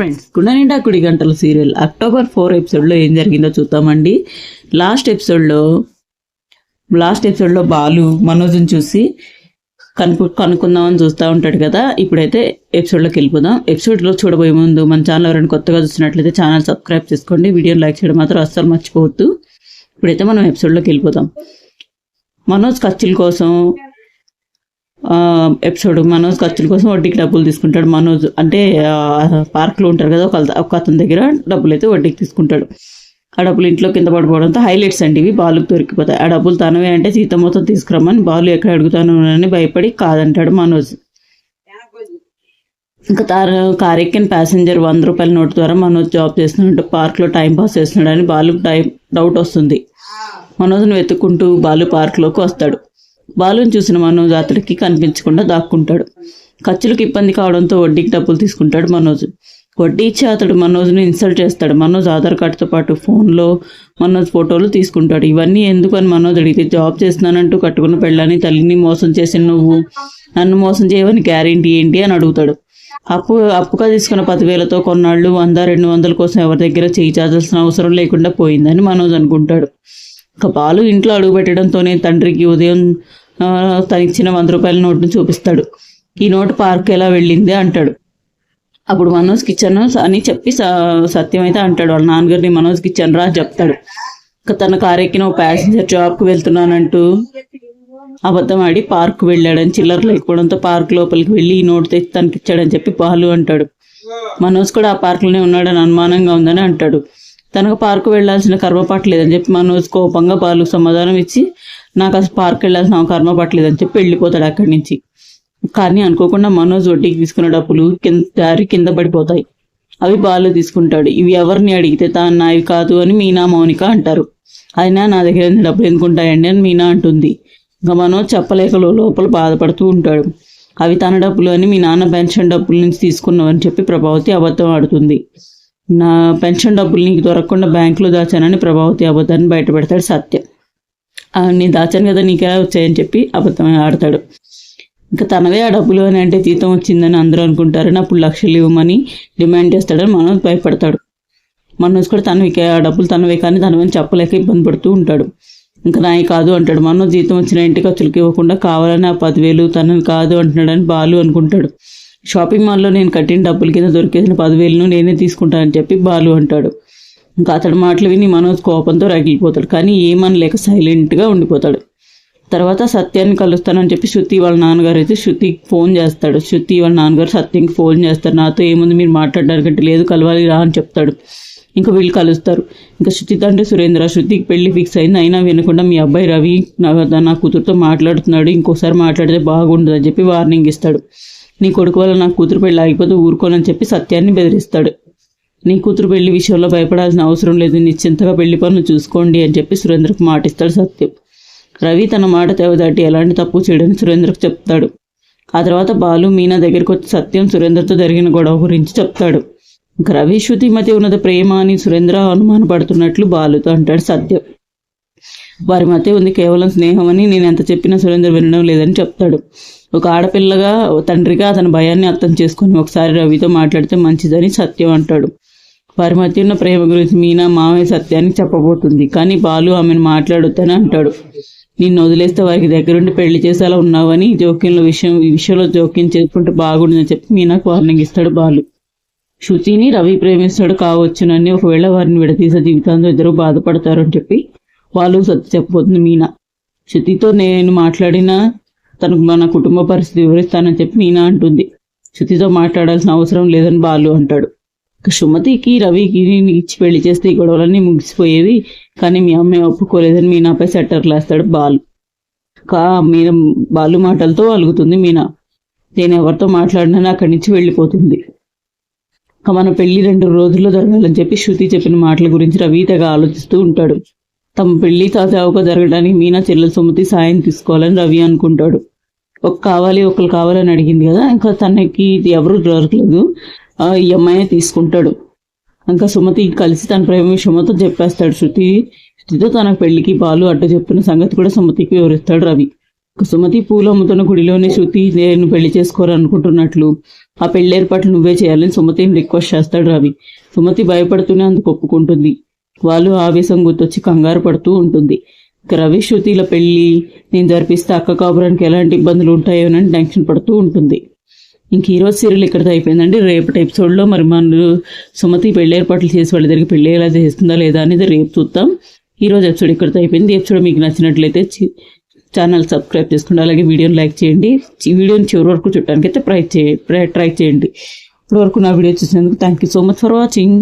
Friends గుండె నిండా కుడి గంటల సీరియల్. అక్టోబర్ ఫోర్ ఎపిసోడ్లో ఏం జరిగిందో చూద్దామండి. లాస్ట్ ఎపిసోడ్లో లాస్ట్ ఎపిసోడ్లో బాలు మనోజ్ని చూసి కనుక్కు కనుక్కుందామని చూస్తూ ఉంటాడు కదా. ఇప్పుడైతే ఎపిసోడ్లోకి వెళ్ళిపోదాం. ఎపిసోడ్లో చూడబోయే ముందు మన ఛానల్ ఎవరైనా కొత్తగా చూసినట్లయితే ఛానల్ సబ్స్క్రైబ్ చేసుకోండి. వీడియోని లైక్ చేయడం మాత్రం అస్సలు మర్చిపోవద్దు. ఇప్పుడైతే మనం ఎపిసోడ్లోకి వెళ్ళిపోదాం. మనోజ్ ఖర్చుల కోసం ఎపిసోడ్ మనోజ్ ఖర్చుల కోసం వడ్డీకి డబ్బులు తీసుకుంటాడు. మనోజ్ అంటే పార్క్లో ఉంటారు కదా ఒక ఒక అతని దగ్గర డబ్బులు అయితే వడ్డీకి తీసుకుంటాడు. ఆ డబ్బులు ఇంట్లో కింద పడిపోవడంతో హైలైట్స్ అండి ఇవి బాలుకు దొరికిపోతాయి. ఆ డబ్బులు తనవే అంటే జీతం మొత్తం తీసుకురమ్మని బాలు ఎక్కడ అడుగుతాను అని భయపడి కాదంటాడు మనోజ్. ఇంకా తాను కార్ ఎక్కిన ప్యాసింజర్ వంద రూపాయల నోటు ద్వారా మనోజ్ జాబ్ చేస్తున్నాడు పార్క్లో టైం పాస్ చేస్తున్నాడు అని బాలుకు టైం డౌట్ వస్తుంది. మనోజ్ను వెతుక్కుంటూ బాలు పార్క్లోకి వస్తాడు. బాలుని చూసిన మనోజ్ అతడికి కనిపించకుండా దాక్కుంటాడు. ఖర్చులకు ఇబ్బంది కావడంతో వడ్డీకి డబ్బులు తీసుకుంటాడు మనోజ్. వడ్డీ ఇచ్చి అతడు మనోజ్ని ఇన్సల్ట్ చేస్తాడు. మనోజ్ ఆధార్ కార్డుతో పాటు ఫోన్లో మనోజ్ ఫోటోలు తీసుకుంటాడు. ఇవన్నీ ఎందుకు అని మనోజ్ అడిగితే జాబ్ చేస్తున్నానంటూ కట్టుకున్న పెళ్ళని తల్లిని మోసం చేసిన నువ్వు? నన్ను మోసం చేయవని గ్యారెంటీ ఏంటి? అని అడుగుతాడు. అప్పు అప్పుగా తీసుకున్న పదివేలతో కొన్నాళ్ళు వంద రెండు వందల కోసం ఎవరి దగ్గర చేయించాల్సిన అవసరం లేకుండా పోయిందని మనోజ్ అనుకుంటాడు. ఇక బాలు ఇంట్లో అడుగుపెట్టడంతోనే తండ్రికి ఉదయం ఆ, తనిచ్చిన వంద రూపాయల నోటును చూపిస్తాడు. ఈ నోటు పార్క్ ఎలా వెళ్ళింది అంటాడు. అప్పుడు మనోజ్ కిచెన్ అని చెప్పి సత్యం అయితే అంటాడు. వాళ్ళ నాన్నగారిని మనోజ్ కిచెన్ రా చెప్తాడు. తన కారు ఎక్కిన ఓ ప్యాసింజర్ జాబ్కి వెళ్తున్నానంటూ అబద్ధం ఆడి పార్క్ వెళ్ళాడని చిల్లర లేకపోవడంతో పార్క్ లోపలికి వెళ్ళి ఈ నోటు తెచ్చి తనకి ఇచ్చాడని చెప్పి బాలు అంటాడు. మనోజ్ కూడా ఆ పార్క్లోనే ఉన్నాడని అనుమానంగా ఉందని అంటాడు. తనకు పార్కు వెళ్ళాల్సిన కర్మపాటు లేదని చెప్పి మనోజ్ కోపంగా బాలు సమాధానం ఇచ్చి నాకు అసలు పార్క్ వెళ్ళాల్సిన కర్మ పట్టలేదని చెప్పి వెళ్ళిపోతాడు అక్కడి నుంచి. కానీ అనుకోకుండా మనోజ్ వడ్డీకి తీసుకున్న డబ్బులు కింద దారి కింద పడిపోతాయి. అవి బాలు తీసుకుంటాడు. ఇవి ఎవరిని అడిగితే తా నావి కాదు అని మీనా మౌనిక అంటారు. అయినా నా దగ్గర డబ్బులు ఎందుకుంటాయండి అని మీనా అంటుంది. ఇంకా మనోజ్ చెప్పలేక లోపల బాధపడుతూ ఉంటాడు. అవి తన డబ్బులు అని మీ నాన్న పెన్షన్ డబ్బుల నుంచి తీసుకున్నావని చెప్పి ప్రభావతి అబద్ధం ఆడుతుంది. నా పెన్షన్ డబ్బులు నీకు దొరకకుండా బ్యాంకులో దాచానని ప్రభావతి అబద్ధాన్ని బయటపెడతాడు సత్యం. నేను దాచాను కదా నీకెలా వచ్చాయని చెప్పి అబద్ధం ఆడతాడు. ఇంకా తనవే ఆ డబ్బులు అని అంటే జీతం వచ్చిందని అందరూ అనుకుంటారని అప్పుడు లక్షలు ఇవ్వమని డిమాండ్ చేస్తాడని మనోజ్ భయపడతాడు. మనోజ్ కూడా తనవికే ఆ డబ్బులు తనవే కానీ తనవని చెప్పలేక ఇబ్బంది పడుతూ ఉంటాడు. ఇంకా నాయి కాదు అంటాడు. మనోజ్ జీతం వచ్చిన ఇంటి ఖర్చులకి ఇవ్వకుండా కావాలని ఆ పదివేలు తనని కాదు అంటున్నాడని బాలు అనుకుంటాడు. షాపింగ్ మాల్లో నేను కట్టిన డబ్బుల కింద దొరికేసిన పదివేలను నేనే తీసుకుంటానని చెప్పి బాలు అంటాడు. ఇంకా అతడి మాటలు విని మనోజ్ కోపంతో రగిలిపోతాడు. కానీ ఏమనలేక సైలెంట్గా ఉండిపోతాడు. తర్వాత సత్యాన్ని కలుస్తానని చెప్పి శృతి వాళ్ళ నాన్నగారు అయితే శృతికి ఫోన్ చేస్తాడు. శృతి వాళ్ళ నాన్నగారు సత్యంకి ఫోన్ చేస్తారు. నాతో ఏముంది? మీరు మాట్లాడడానికి లేదు. కలవాలి రా అని చెప్తాడు. ఇంకా వీళ్ళు కలుస్తారు. ఇంకా శృతి తండ్రి సురేంద్ర. శృతికి పెళ్ళి ఫిక్స్ అయింది. అయినా వినకుండా మీ అబ్బాయి రవి నా నా కూతురుతో మాట్లాడుతున్నాడు. ఇంకోసారి మాట్లాడితే బాగుండదు అని చెప్పి వార్నింగ్ ఇస్తాడు. నీ కొడుకు వల్ల నా కూతురు పెళ్ళి ఆగిపోతే ఊరుకోనని చెప్పి సత్యాన్ని బెదిరిస్తాడు. నీ కూతురు పెళ్ళి విషయంలో భయపడాల్సిన అవసరం లేదు. నిశ్చింతగా పెళ్ళి పనులు చూసుకోండి అని చెప్పి సురేంద్రకు మాటిస్తాడు సత్యం. రవి తన మాట తెవదాటి ఎలాంటి తప్పు చేయడని సురేంద్రకు చెప్తాడు. ఆ తర్వాత బాలు మీనా దగ్గరికి వచ్చి సత్యం సురేంద్రతో జరిగిన గొడవ గురించి చెప్తాడు. ఇంకా రవి శృతి మధ్య ఉన్నది ప్రేమ అని సురేంద్ర అనుమానపడుతున్నట్లు బాలుతో అంటాడు సత్యం. వారి మధ్య ఉంది కేవలం స్నేహం అని నేను ఎంత చెప్పినా సురేంద్ర వినడం లేదని చెప్తాడు. ఒక ఆడపిల్లగా తండ్రిగా అతని భయాన్ని అర్థం చేసుకొని ఒకసారి రవితో మాట్లాడితే మంచిదని సత్యం అంటాడు. వారి మధ్య ఉన్న ప్రేమ గురించి మీనా మామయ్య సత్యానికి చెప్పబోతుంది. కానీ బాలు ఆమెను మాట్లాడొద్దని అంటాడు. నిన్ను వదిలేస్తే వారికి దగ్గరుండి పెళ్ళి చేసేలా ఉన్నావని జోక్యంలో విషయం ఈ విషయంలో జోక్యం చేసుకుంటే బాగుండదని చెప్పి మీనాకు వార్నింగ్ ఇస్తాడు బాలు. శృతిని రవి ప్రేమిస్తాడు కావచ్చునని ఒకవేళ వారిని విడతీసే జీవితాంతో ఇద్దరు బాధపడతారు అని చెప్పి వాళ్ళు సత్య చెప్పబోతుంది మీనా. శృతితో నేను మాట్లాడిన తనకు మన కుటుంబ పరిస్థితి వివరిస్తానని చెప్పి మీనా అంటుంది. శృతితో మాట్లాడాల్సిన అవసరం లేదని బాలు అంటాడు. సుమతికి రవికి ఇచ్చి పెళ్ళి చేస్తే ఈ గొడవలన్నీ ముగిసిపోయేవి. కానీ మీ అమ్మాయి ఒప్పుకోలేదని మీనాపై సెట్టర్లు వేస్తాడు బాలు. కా మీన బాలు మాటలతో అలుగుతుంది మీనా. నేను ఎవరితో మాట్లాడినా అక్కడి నుంచి వెళ్ళిపోతుంది. మన పెళ్ళి రెండు రోజుల్లో జరగాలని చెప్పి శృతి చెప్పిన మాటల గురించి రవి తెగ ఆలోచిస్తూ ఉంటాడు. తమ పెళ్ళి తాజావుగా జరగడానికి మీనా చెల్లెల సుమతి సాయం తీసుకోవాలని రవి అనుకుంటాడు. ఒక కావాలి ఒకరు కావాలని అడిగింది కదా. ఇంకా తనకి ఇది ఎవరు దొరకలేదు. ఈ అమ్మాయి తీసుకుంటాడు. ఇంకా సుమతి కలిసి తన ప్రేమ విషయమతో చెప్పేస్తాడు. శృతి శృతితో తన పెళ్ళికి బాలు అడ్డు చెప్తున్న సంగతి కూడా సుమతికి వివరిస్తాడు రవి. సుమతి పూలు అమ్ముతున్న గుడిలోనే శృతి నేను పెళ్ళి చేసుకోవాలనుకుంటున్నట్లు ఆ పెళ్ళి ఏర్పాట్లు నువ్వే చేయాలని సుమతిని రిక్వెస్ట్ చేస్తాడు రవి. సుమతి భయపడుతూనే అందుకు ఒప్పుకుంటుంది. వాళ్ళు ఆవేశం గుర్తొచ్చి కంగారు పడుతూ ఉంటుంది. రవి శృతిల పెళ్ళి నేను జరిపిస్తే అక్క కాపురానికి ఎలాంటి ఇబ్బందులు ఉంటాయోనని టెన్షన్ పడుతూ ఉంటుంది. ఇంక ఈరోజు సీరియల్ ఇక్కడితో అయిపోయిందండి. రేపటి ఎపిసోడ్లో మరి మన సుమతి పెళ్ళి ఏర్పాట్లు చేసి వాళ్ళ దగ్గరికి పెళ్ళి ఎలా చేస్తుందా లేదా అనేది రేపు చూద్దాం. ఈరోజు ఎపిసోడ్ ఇక్కడితో అయిపోయింది. ఎపిసోడ్ మీకు నచ్చినట్లయితే ఛానల్ సబ్స్క్రైబ్ చేసుకోండి అలాగే వీడియోని లైక్ చేయండి. వీడియోని చివరి వరకు చూడడానికి అయితే ట్రై చే ట్రై చేయండి. ఇప్పటి వరకు నా వీడియో చూసినందుకు thank you so much for watching.